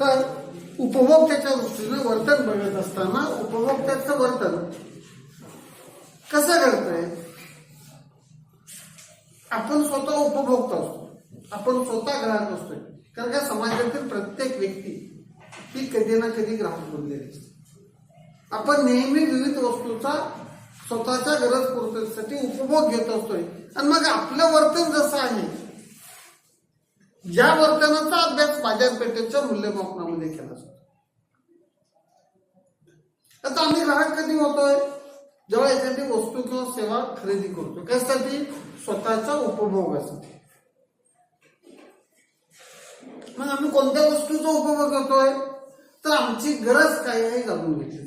तर उपभोक्त्याच्या दृष्टीने वर्तन बघत असताना उपभोक्त्याचं वर्तन कसं करतंय आपण स्वतः उपभोक्ता असतो. आपण स्वतः ग्राहक असतोय. कारण का समाजातील प्रत्येक व्यक्ती ही कधी ना कधी ग्राहक बनलेली असते. आपण नेहमी विविध वस्तूचा स्वतःच्या गरज पूर्तीसाठी उपभोग घेत असतोय. आणि मग आपलं वर्तन जसं आहे या वर्तनाचा अभ्यास बाजारपेठेच्या मूल्यमापनामध्ये केला जातो. आता आम्ही ग्राहक कधी होतोय? जेव्हा एखादी वस्तू किंवा सेवा खरेदी करतो कशासाठी स्वतःच्या उपभोगासाठी. मग आम्ही कोणत्या वस्तूचा उपभोग करतोय? तर आमची गरज काय आहे जाणून घेतली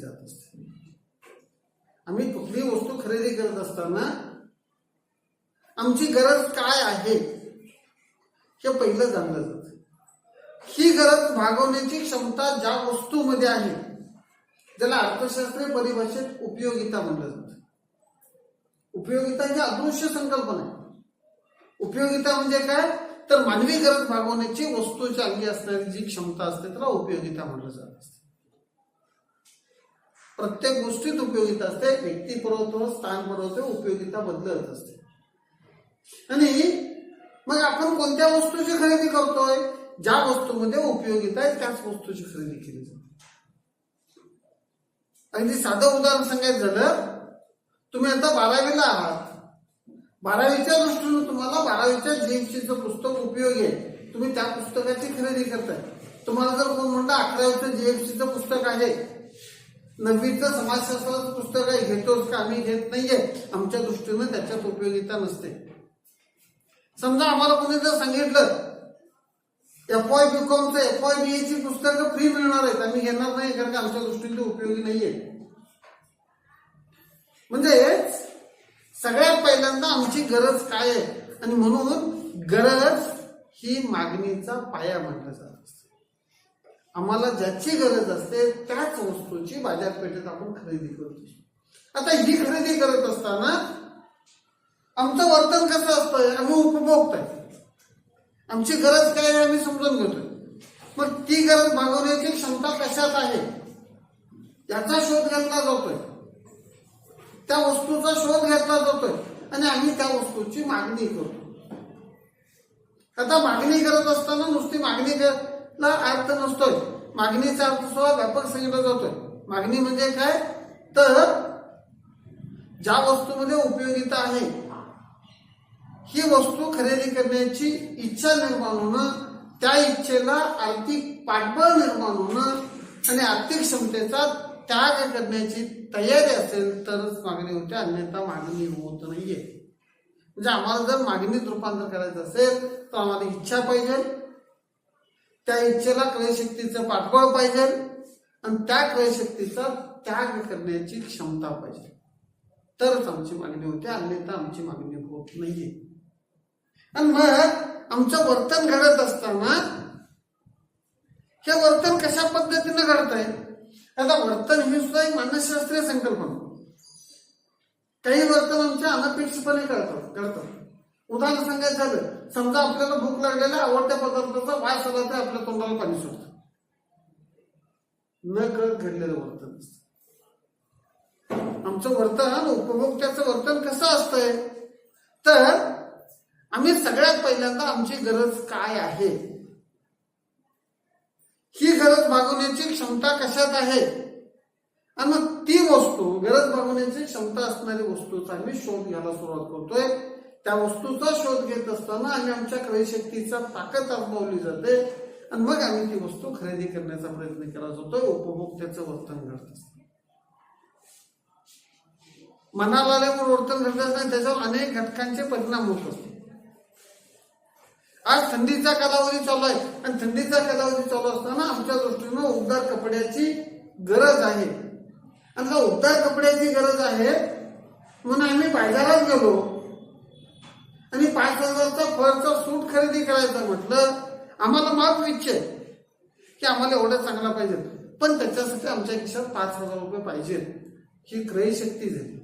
आम्ही कुठली वस्तू खरेदी करत असताना आमची गरज काय आहे हे पहिलं जाणलं जात. ही गरज भागवण्याची क्षमता ज्या वस्तूमध्ये आहे ज्याला अर्थशास्त्रीय परिभाषेत उपयोगिता म्हणलं जात. उपयोगिता ही अदृश्य संकल्पना आहे. उपयोगिता म्हणजे काय? तर मानवी गरज भागवण्याची वस्तूच्या अंगी असणारी जी क्षमता असते त्याला उपयोगिता म्हटलं जात असते. प्रत्येक गोष्टीत उपयोगिता असते व्यक्ती पुरवतो स्थान पुरवतो उपयोगिता बदलत असते. आणि मग आपण कोणत्या वस्तूची खरेदी करतोय? ज्या वस्तूमध्ये उपयोगिता आहे त्याच वस्तूची खरेदी केली जाते. अगदी साधं उदाहरण सांगायचं झालं तुम्ही आता बारावीला आहात. बारावीच्या दृष्टीने तुम्हाला बारावीच्या जीएमसीचं पुस्तक उपयोगी आहे. तुम्ही त्या पुस्तकाची खरेदी करताय. तुम्हाला जर कोण म्हणता अकरावीचं जीएमसीचं पुस्तक आहे नववीचं समाजशास्त्राचं पुस्तक आहे घेतोच का? आम्ही घेत नाहीये. आमच्या दृष्टीनं त्याच्यात उपयोगिता नसते. समजा आम्हाला कोणी जर सांगितलं एफ वाय बी कॉमचं एफ वाय बी ची पुस्तकं फ्री मिळणार आहेत. आम्ही घेणार नाही कारण का आमच्या दृष्टीने ते उपयोगी नाहीये. म्हणजे सगळ्यात पहिल्यांदा आमची गरज काय आहे? आणि म्हणून गरज ही मागणीचा पाया म्हटलं जात असते. आम्हाला ज्याची गरज असते त्याच वस्तूची बाजारपेठेत आपण खरेदी करतो. आता ही खरेदी करत असताना आमचं वर्तन कसं असतं आम्ही उपभोगताय. आमची गरज काय आहे आम्ही समजून घेतोय. मग ती गरज भागवण्याची क्षमता कशात आहे? याचा शोध घेतला जातोय. त्या वस्तूचा शोध घेतला जातोय आणि आम्ही त्या वस्तूची मागणी करतो. आता मागणी करत असताना नुसती मागणी ला अर्थ नसतोय मागणीचा अर्थ सुद्धा व्यापक सांगितला जातोय. मागणी म्हणजे काय? तर ज्या वस्तूमध्ये उपयोगिता आहे ही वस्तू खरेदी करण्याची इच्छा निर्माण होणं त्या इच्छेला आर्थिक पाठबळ निर्माण होणं आणि आर्थिक क्षमतेचा त्याग करण्याची तयारी असेल तरच मागणी होते. अन्यथा मागणी होत नाहीये. म्हणजे आम्हाला जर मागणीत रूपांतर करायचं असेल तर आम्हाला इच्छा पाहिजे. त्या इच्छेला क्रयशक्तीचं पाठबळ पाहिजे आणि त्या क्रयशक्तीचा त्याग करण्याची क्षमता पाहिजे. तरच आमची मागणी होते अन्यथा आमची मागणी होत नाहीये. आणि मग आमचं वर्तन घडत असताना हे वर्तन कशा पद्धतीनं घडत आहे आता वर्तन ही सुद्धा एक मानसशास्त्रीय संकल्पना. काही वर्तन आमच्या अनपेक्षितपणे करतात घडतात उदाहरण सांगायचं झालं समजा आपल्याला भूक लागलेल्या आवडत्या पदार्थाचा वास आला तर आपल्या तोंडाला पाणी सुटतं. न कळत घडलेलं वर्तन असतं. आमचं वर्तन उपभोक्त्याचं वर्तन कसं असतंय? तर आम्ही सगळ्यात पहिल्यांदा आमची गरज काय आहे? ही गरज भागवण्याची क्षमता कशात आहे? आणि मग ती वस्तू गरज भागवण्याची क्षमता असणारी वस्तूचा आम्ही शोध घ्यायला सुरुवात करतोय. त्या वस्तूचा शोध घेत असताना आम्ही आमच्या क्रयशक्तीचा ताकद अनुभवली जाते. आणि मग आम्ही ती वस्तू खरेदी करण्याचा प्रयत्न केला जातो. उपभोक्त्याचं वर्तन घडत असतं. मनाला आल्यामुळे वर्तन घडत नाही त्याच्यावर अनेक घटकांचे परिणाम होत असतात. आज थंडीचा कालावधी चालू आहे. आणि थंडीचा कालावधी चालू असताना आमच्या दृष्टीनं उबदार कपड्याची गरज आहे. आणि का उबदार कपड्याची गरज आहे म्हणून आम्ही बाजारात गेलो. आणि पाच हजारचा फरचा सूट खरेदी करायचा म्हटलं आम्हाला माफ विचार की आम्हाला एवढं चांगला पाहिजे. पण त्याच्यासाठी आमच्या खिशात पाच हजार रुपये पाहिजेत ही क्रय शक्ती झाली.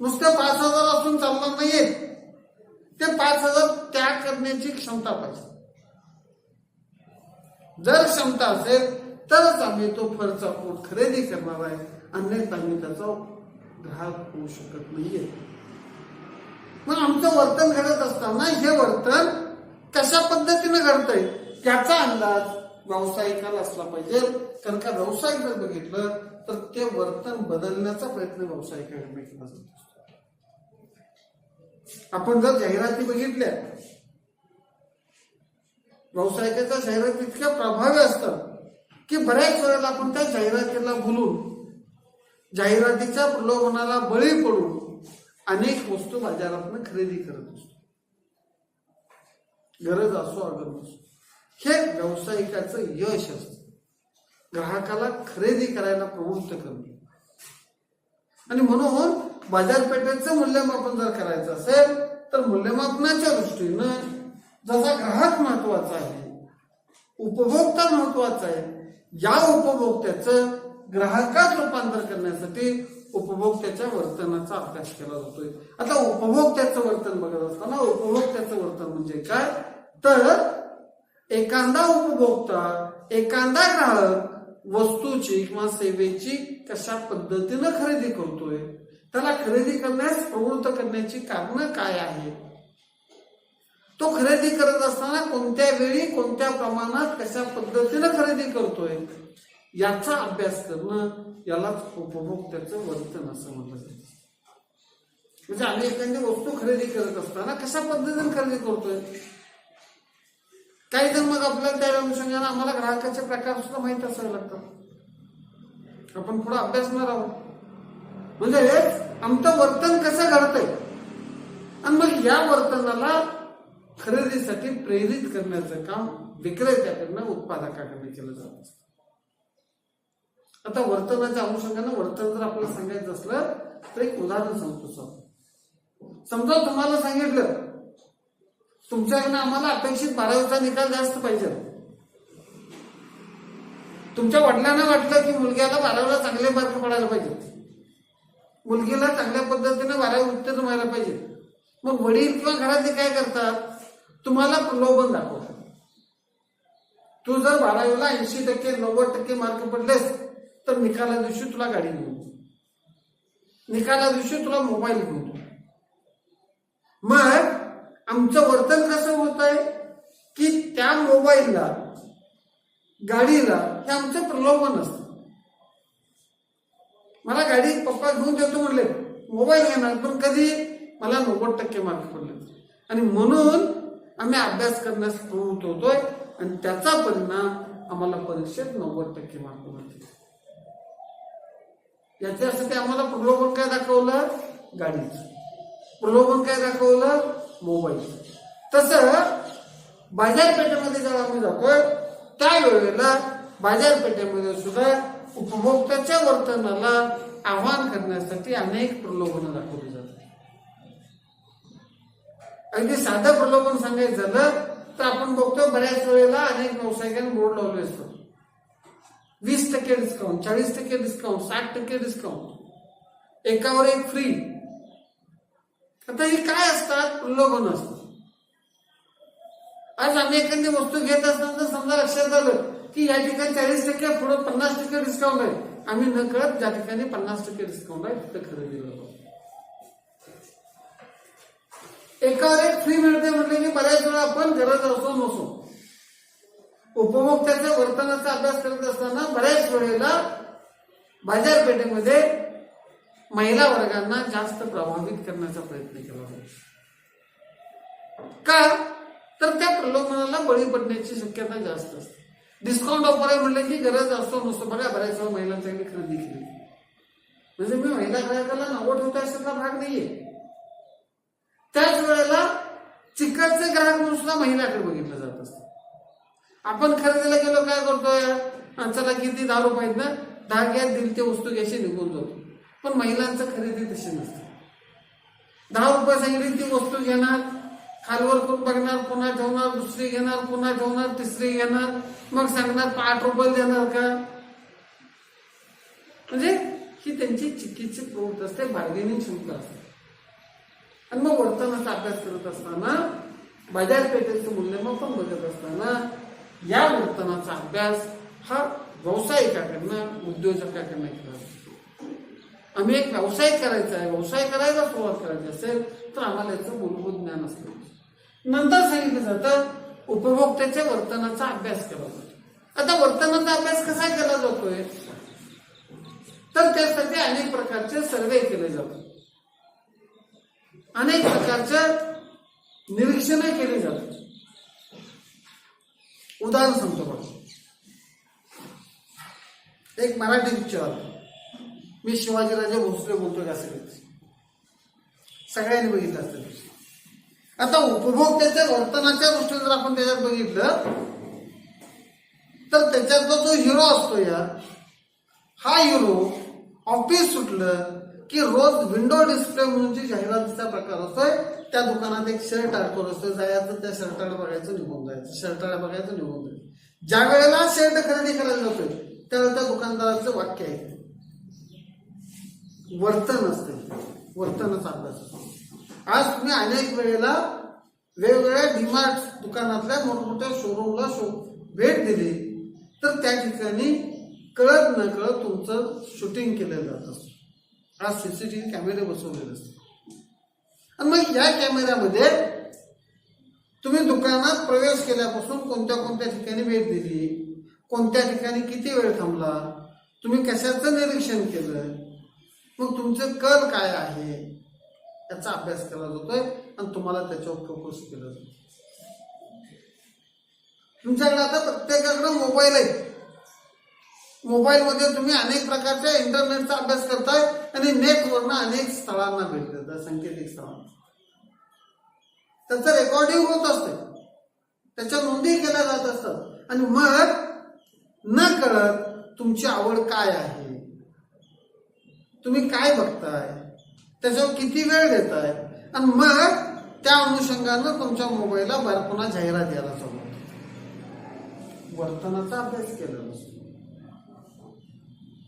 नुसत्या पाच हजार असून चालणार नाहीये. ते पाच हजार त्याग करण्याची क्षमता पाहिजे. जर क्षमता असेल तरच आम्ही तो फरचा पोट खरेदी करणार आहे. अन्यथा आम्ही त्याचा ग्राहक होऊ शकत नाहीये. मग आमचं वर्तन घडत असताना हे वर्तन कशा पद्धतीने घडतंय त्याचा अंदाज व्यावसायिकाला असला पाहिजे. कारण का व्यावसायिक जर बघितलं तर ते वर्तन बदलण्याचा प्रयत्न व्यावसायिकाकडे केला जातो. आपण जर जाहिराती बघितल्या व्यावसायिकाच्या जाहिराती इतक्या प्रभावी असतात की बऱ्याच वेळेला आपण त्या जाहिरातीला भुलून जाहिरातीच्या प्रलोभनाला बळी पडून अनेक वस्तू बाजारातून खरेदी करत असतो. गरज असो अगर असो. हे व्यावसायिकाचं यश असतं. ग्राहकाला खरेदी करायला प्रवृत्त करणे. आणि म्हणून बाजारपेठेचं मूल्यमापन जर करायचं असेल तर मूल्यमापनाच्या दृष्टीनं जसा ग्राहक महत्त्वाचा आहे उपभोक्ता महत्त्वाचा आहे या उपभोक्त्याचं ग्राहकात रूपांतर करण्यासाठी उपभोक्त्याच्या वर्तनाचा अभ्यास केला जातोय. आता उपभोक्त्याचं वर्तन बघत असताना उपभोक्त्याचं वर्तन म्हणजे काय? तर एखादा उपभोक्ता एखादा ग्राहक वस्तूची किंवा सेवेची कशा पद्धतीनं खरेदी करतोय? त्याला खरेदी करण्यास प्रवृत्त करण्याची कारणं काय आहे तो खरेदी करत असताना कोणत्या वेळी कोणत्या प्रमाणात कशा पद्धतीनं खरेदी करतोय? याचा अभ्यास करणं यालाच उपभोक्त्याचं वर्तन असं म्हटलं जातं म्हणजे आम्ही एखादी वस्तू खरेदी करत असताना कशा पद्धतीने खरेदी करतोय? काही जण मग आपल्याला त्या अनुषंगाने आम्हाला ग्राहकाचे प्रकार सुद्धा माहीत असायला लागतात. आपण पुढे अभ्यासणार आहोत म्हणजे आमचं वर्तन कसं घडतंय? आणि मग या वर्तनाला खरेदीसाठी प्रेरित करण्याचं काम विक्रेत्याकडनं उत्पादकाकडनं केलं जात आता वर्तनाच्या अनुषंगाने वर्तन जर आपल्याला सांगायचं असलं तर एक उदाहरण सांगतो सर. समजा तुम्हाला सांगितलं तुमच्याकडनं आम्हाला अपेक्षित बारावीचा निकाल जास्त पाहिजे. तुमच्या वडिलांना वाटलं की मुलग्याला बारावीला चांगले मार्क पडायला पाहिजे. मुलगीला चांगल्या पद्धतीने बारावी उत्तीर्ण व्हायला पाहिजे. मग वडील किंवा घरातले काय करतात? तुम्हाला प्रलोभन दाखवतात. तू जर बारावीला ऐंशी टक्के नव्वद टक्के मार्क पडलेस तर निकाला दिवशी तुला गाडी घेऊन निकाला दिवशी तुला मोबाईल घेऊन मग आमचं वर्तन कसं होत आहे की त्या मोबाईलला गाडीला हे आमचं प्रलोभन असतं. मला गाडी पप्पा घेऊन देतो म्हणले मोबाईल घेणार पण कधी? मला नव्वद टक्के मार्क पडले. आणि म्हणून आम्ही अभ्यास करण्यास प्रवृत्त होतोय आणि त्याचा परिणाम आम्हाला परीक्षेत नव्वद टक्के मार्क मिळते याच्यासाठी आम्हाला प्रलोभन काय दाखवलं? गाडीचं. प्रलोभन काय दाखवलं? मोबाईल तसं बाजारपेठेमध्ये जेव्हा आम्ही जातोय त्यावेळेला बाजारपेठेमध्ये सुद्धा उपभोक्त्याच्या वर्तनाला आव्हान करण्यासाठी अनेक प्रलोभनं दाखवली जातात. अगदी साधं प्रलोभन सांगायचं झालं तर आपण बघतो बऱ्याच वेळेला अनेक व्यावसायिकांनी बोर्ड लावले असतो वीस टक्के डिस्काउंट चाळीस टक्के डिस्काउंट साठ टक्के डिस्काउंट एकावर एक फ्री आता हे काय असतात? प्रलोभन असतात आज आम्ही एखादी वस्तू घेत असताना समजा लक्षात आलं की या ठिकाणी चाळीस टक्के पुढे पन्नास टक्के डिस्काउंट आहे आम्ही न कळत ज्या ठिकाणी पन्नास टक्के डिस्काउंट आहे तिथं खरेदी करतो एकावर एक फ्री मिळते म्हटले की बऱ्याच वेळा आपण गरज असो नसो. उपभोक्त्याच्या वर्तनाचा अभ्यास करत असताना बऱ्याच वेळेला बाजारपेठेमध्ये महिला वर्गांना जास्त प्रभावित करण्याचा प्रयत्न केला जातो. का? तर त्या प्रलोभनाला बळी पडण्याची शक्यता जास्त असते. डिस्काउंट ऑफर आहे म्हटलं की गरज असतो नसतो बघा बऱ्याच वेळा महिलांच्याकडे खरेदी केली. म्हणजे मी महिला ग्राहकाला नावं ठेवता अशातला भाग नाहीये? त्याच वेळेला चिकटचे ग्राहक म्हणून सुद्धा महिलाकडे बघितलं जात असतं. आपण खरेदीला गेलो काय करतोय? हा, चला किती दहा रुपये आहेत ना दहा घ्या दिल ते वस्तू घ्यायची निघून जातो. पण महिलांचं खरेदी तशी नसते. दहा रुपये सांगितली ती वस्तू घेणार खालवर करून बघणार पुन्हा ठेवणार दुसरी घेणार पुन्हा ठेवणार तिसरी घेणार मग सांगणार आठ रुपये देणार का? म्हणजे ही त्यांची चिकित्सित प्रवृत्ती असते बार्गेनिंग क्षमता असते. आणि मग वर्तनाचा अभ्यास करत असताना बाजारपेठेचं मूल्यमापन बघत असताना या वर्तनाचा अभ्यास हा व्यावसायिकाकडनं उद्योजकाकडनं केला जातो आम्ही एक व्यवसाय करायचा आहे. व्यवसाय करायला सुरुवात करायची असेल तर आम्हाला याचं मूलभूत ज्ञान असलं नंतर सांगितलं जातं उपभोक्त्याच्या वर्तनाचा अभ्यास केला जातो. आता वर्तनाचा अभ्यास कसा केला जातोय? तर त्यासाठी अनेक प्रकारचे सर्वे केले जातात. अनेक प्रकारच्या निरीक्षण केली जातात. उदाहरण सांगतो बघा. एक मराठी पिक्चर मी शिवाजीराजे भोसले बोलतोय का सगळ्यांनी बघितलं असतं आता उपभोक्त्याच्या वर्तनाच्या दृष्टीने जर आपण त्याच्यात बघितलं तर त्याच्यातला जो हिरो असतो या हा हिरो ऑफिस सुटलं की रोज विंडो डिस्प्ले म्हणून जी जाहिरातीचा प्रकार असतोय त्या दुकानात एक शर्ट अडकवलं असतो. जायचं त्या शर्टाला बघायचं निघून जायचं. शर्टाला बघायचं निघून जायचं. ज्या वेळेला शर्ट खरेदी करायला जातोय त्या दुकानदाराचं वाक्य आहे. वर्तन असतं. वर्तनच अभ्यास असतो आज तुम्ही अनेक वेळेला वेगवेगळ्या डिमार्ट दुकानातल्या मोठमोठ्या शोरूमला शो भेट दिली. तर त्या ठिकाणी कळत न कळत तुमचं शूटिंग केलं जात असतं. आज सीसीटीव्ही कॅमेरे बसवलेले असतात आणि मग या कॅमेऱ्यामध्ये तुम्ही दुकानात प्रवेश केल्यापासून कोणत्या कोणत्या ठिकाणी भेट दिली? कोणत्या ठिकाणी किती वेळ थांबला? तुम्ही कशाचं निरीक्षण केलं? मग तुमचं कल काय आहे? याचा अभ्यास केला जातोय आणि तुम्हाला त्याच्यावर फोकस केलं जातो तुमच्याकडे आता प्रत्येकाकडे मोबाईल आहे. मोबाईलमध्ये तुम्ही अनेक प्रकारच्या इंटरनेटचा अभ्यास करताय आणि नेटवरनं अनेक स्थळांना भेट देताय सांकेतिक स्थळांना. त्याचं रेकॉर्डिंग होत असते. त्याच्या नोंदी केल्या जात असतात. आणि मग न कळत तुमची आवड काय आहे? तुम्ही काय बघताय? त्याच्यावर किती वेळ देताय? आणि मग त्या अनुषंगानं तुमच्या मोबाईलला बाहेर पुन्हा जाहिरात द्यायला चालू वर्तनाचा अभ्यास केला नसतो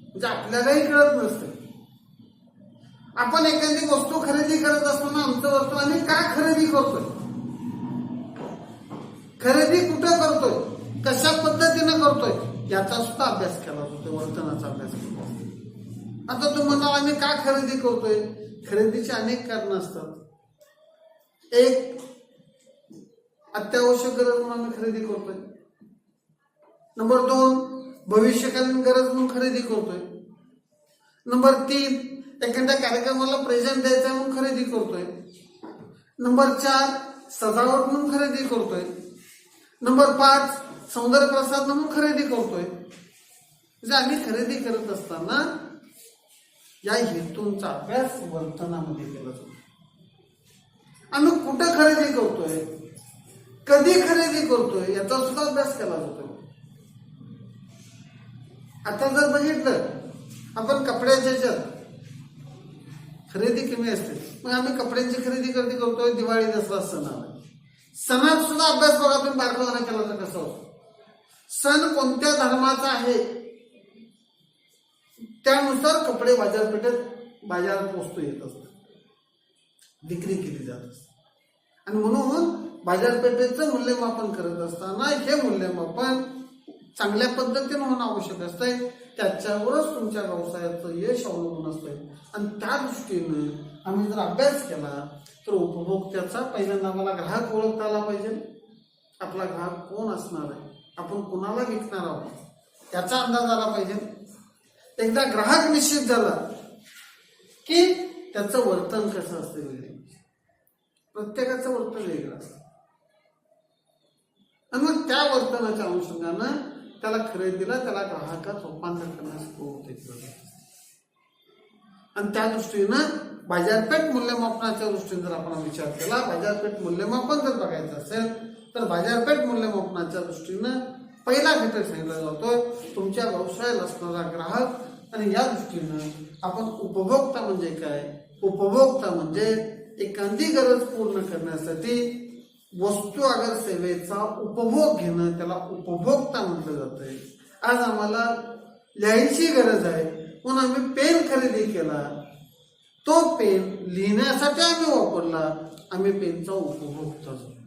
म्हणजे आपल्यालाही कळत नसतं. आपण एखादी वस्तू खरेदी करत असताना आमचं वस्तू आम्ही का खरेदी करतोय? खरेदी कुठं करतोय? कशा पद्धतीनं करतोय? याचा सुद्धा अभ्यास केला जातो वर्तनाचा अभ्यास केला जातो. आता तू म्हणाल आम्ही का खरेदी करतोय? खरेदीचे अनेक कारण असतात. एक अत्यावश्यक गरज म्हणून आम्ही खरेदी करतोय. नंबर दोन भविष्यकालीन गरज म्हणून खरेदी करतोय. नंबर तीन एखाद्या कार्यक्रमाला प्रेझेंट द्यायचा म्हणून खरेदी करतोय. नंबर चार सजावट म्हणून खरेदी करतोय. नंबर पाच सौंदर्य प्रसाद म्हणून खरेदी करतोय. म्हणजे आम्ही खरेदी करत असताना या हेतूंचा अभ्यास वर्तनामध्ये केला जातो. आम्ही कुठं खरेदी करतोय कधी खरेदी करतोय याचा सुद्धा अभ्यास केला जातो. आता जर बघितलं आपण कपड्याच्या ह्याच्यात खरेदी कमी असते. मग आम्ही कपड्यांची खरेदी कधी करतोय? दिवाळी दसरा सण सणात सुद्धा अभ्यास बघा आपण बारकावाना केला तर कसा होतो? सण कोणत्या धर्माचा आहे? त्यानुसार कपडे बाजारपेठेत बाजारात वस्तू येत असतात. विक्री केली जात असते. आणि म्हणून बाजारपेठेचं मूल्यमापन करत असताना हे मूल्यमापन चांगल्या पद्धतीनं होणं आवश्यक असतंय. त्याच्यावरच तुमच्या व्यवसायाचं यश अवलंबून असतंय. आणि त्या दृष्टीनं आम्ही जर अभ्यास केला तर उपभोक्त्याचा पहिल्यांदा आम्हाला ग्राहक ओळखता आला पाहिजे. आपला ग्राहक कोण असणार आहे? आपण कुणाला विकणार आहोत? त्याचा अंदाज आला पाहिजे. एकदा ग्राहक निश्चित झाला की त्याचं वर्तन कसं असतं वेगळे प्रत्येकाचं वर्तन वेगळं असतं. आणि मग त्या वर्तनाच्या अनुषंगानं त्याला खरेदीला त्याला ग्राहकात रूपांतर करण्यास होते. आणि त्या दृष्टीनं बाजारपेठ मूल्यमापनाच्या दृष्टीने जर आपण विचार केला बाजारपेठ मूल्यमापन जर बघायचं असेल तर बाजारपेठ मूल्यमापनाच्या दृष्टीनं पहिला घटक सांगितला जातो तुमच्या व्यवसायाला असणारा ग्राहक. आणि या दृष्टीनं आपण उपभोक्ता म्हणजे काय? उपभोक्ता म्हणजे एखादी गरज पूर्ण करण्यासाठी वस्तू अगर सेवेचा उपभोग घेणं त्याला उपभोक्ता म्हटलं जातंय. आज आम्हाला लिहायची गरज आहे म्हणून आम्ही पेन खरेदी केला. तो पेन लिहिण्यासाठी आम्ही वापरला. आम्ही पेनचा उपभोक्ता झालो.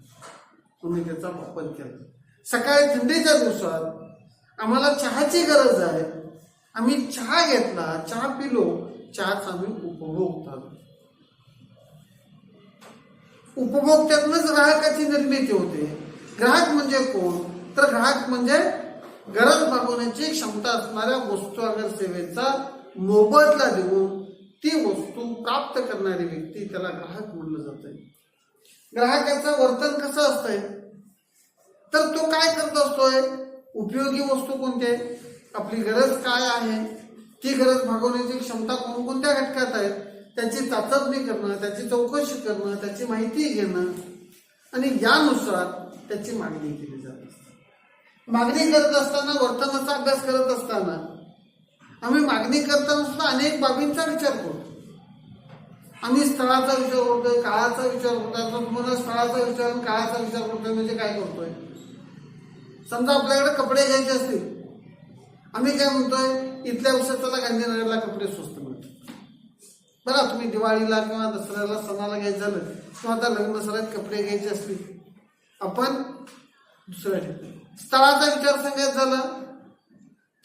तुम्ही त्याचा वापर केला. सकाळी थंडीच्या दिवसात आम्हाला चहाची गरज आहे. आम्ही चहा घेतला चहा पिलो चहाचा आम्ही उपभोग झालो उपभोक्त्यातूनच ग्राहकाची निर्मिती होते. ग्राहक म्हणजे कोण? तर ग्राहक म्हणजे गरज भागवण्याची क्षमता असणाऱ्या वस्तू अगर सेवेचा मोबदला देऊन ती वस्तू प्राप्त करणारी व्यक्ती त्याला ग्राहक म्हणलं जात ग्राहकाचं वर्तन कसं असतंय? तर तो काय करत असतोय? उपयोगी वस्तू कोणते? आपली गरज काय आहे? ती गरज भागवण्याची क्षमता कोणकोणत्या घटकात आहे? त्याची चाचपणी करणं त्याची चौकशी करणं त्याची माहिती घेणं आणि यानुसार त्याची मागणी केली जात. असते मागणी करत असताना वर्तनाचा अभ्यास करत असताना आम्ही मागणी करताना सुद्धा अनेक बाबींचा विचार करतो आम्ही स्थळाचा विचार करतोय काळाचा विचार करतोय तर तुम्हाला स्थळाचा विचार आणि काळाचा विचार करतोय म्हणजे काय करतोय? समजा आपल्याकडे कपडे घ्यायचे असतील. आम्ही काय म्हणतोय? इथल्या वर्षात गांधीनगरला कपडे स्वस्त मिळतात. बरं तुम्ही दिवाळीला किंवा दसऱ्याला सणाला घ्यायचं झालं किंवा आता लग्न सरात कपडे घ्यायचे असतील आपण दुसऱ्या ठिकाणी. स्थळाचा विचार सांगायचा झाला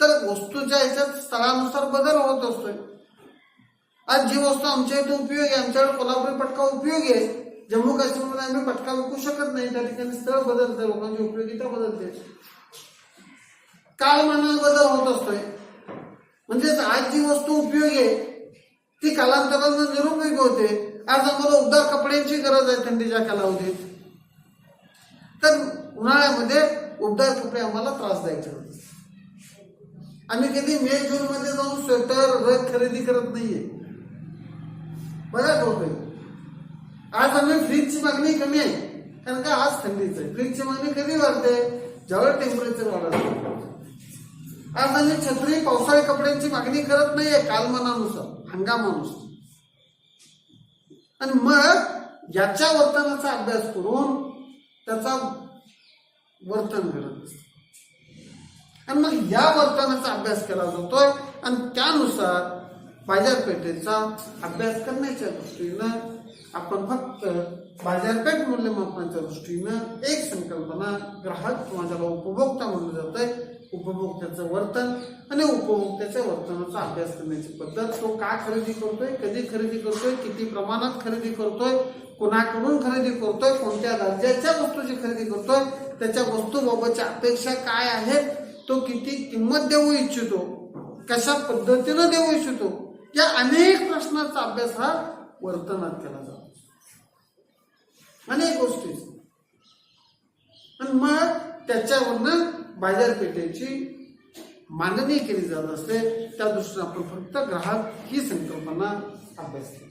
तर वस्तूच्या ह्याच्यात स्थळानुसार बदल होत असतोय. आज जी वस्तू आमच्या इथे उपयोगी आहे आमच्याकडे कोल्हापुरी पटका उपयोगी आहे जम्मू काश्मीरमध्ये आम्ही पटका विकू शकत नाही त्या ठिकाणी स्थळ बदलतं लोकांची उपयोगिता बदलते. कालमानात बदल होत असतोय. म्हणजेच आज जी वस्तू उपयोगी आहे ती कालांतरानं निरुपयोगी होते. आज आम्हाला उबदार कपड्यांची गरज आहे थंडीच्या कालावधीत. तर उन्हाळ्यामध्ये उबदार कपडे आम्हाला त्रासदायक ठरत आम्ही कधी मे जून मध्ये जाऊन स्वेटर रग खरेदी करत नाहीये. बघा होतोय. आज आम्ही फ्रीजची मागणी कमी आहे. कारण का? आज थंडीच आहे. फ्रीजची मागणी कधी वाढते? ज्यावेळेस टेम्परेचर वाढत आज आम्ही छत्री पावसाळी कपड्यांची मागणी करत नाहीये कालमानानुसार हंगामानुसार आणि मग याच्या वर्तनाचा अभ्यास करून त्याचा वर्तन करत आणि मग या वर्तनाचा अभ्यास केला जातोय. आणि त्यानुसार बाजारपेठेचा अभ्यास करण्याच्या दृष्टीनं आपण फक्त बाजारपेठ मूल्यमापनाच्या दृष्टीनं एक संकल्पना ग्राहक किंवा ज्याला उपभोक्ता म्हणलं जातंय उपभोक्त्याचं वर्तन आणि उपभोक्त्याच्या वर्तनाचा अभ्यास करण्याची पद्धत. तो का खरेदी करतोय? कधी खरेदी करतोय? किती प्रमाणात खरेदी करतोय? कोणाकडून खरेदी करतोय? कोणत्या दर्जाच्या वस्तूची खरेदी करतोय? त्याच्या वस्तूबाबतच्या अपेक्षा काय आहेत? तो किती किंमत देऊ इच्छितो? कशा पद्धतीनं देऊ इच्छितो? या अनेक प्रश्नाचा अभ्यास हा वर्तनात केला जातो. अनेक गोष्टी. आणि मग त्याच्यावरनं बाजारपेठेची मांडणी केली जात असते. त्या दृष्टीने आपण फक्त ग्राहक ही संकल्पना अभ्यास केली.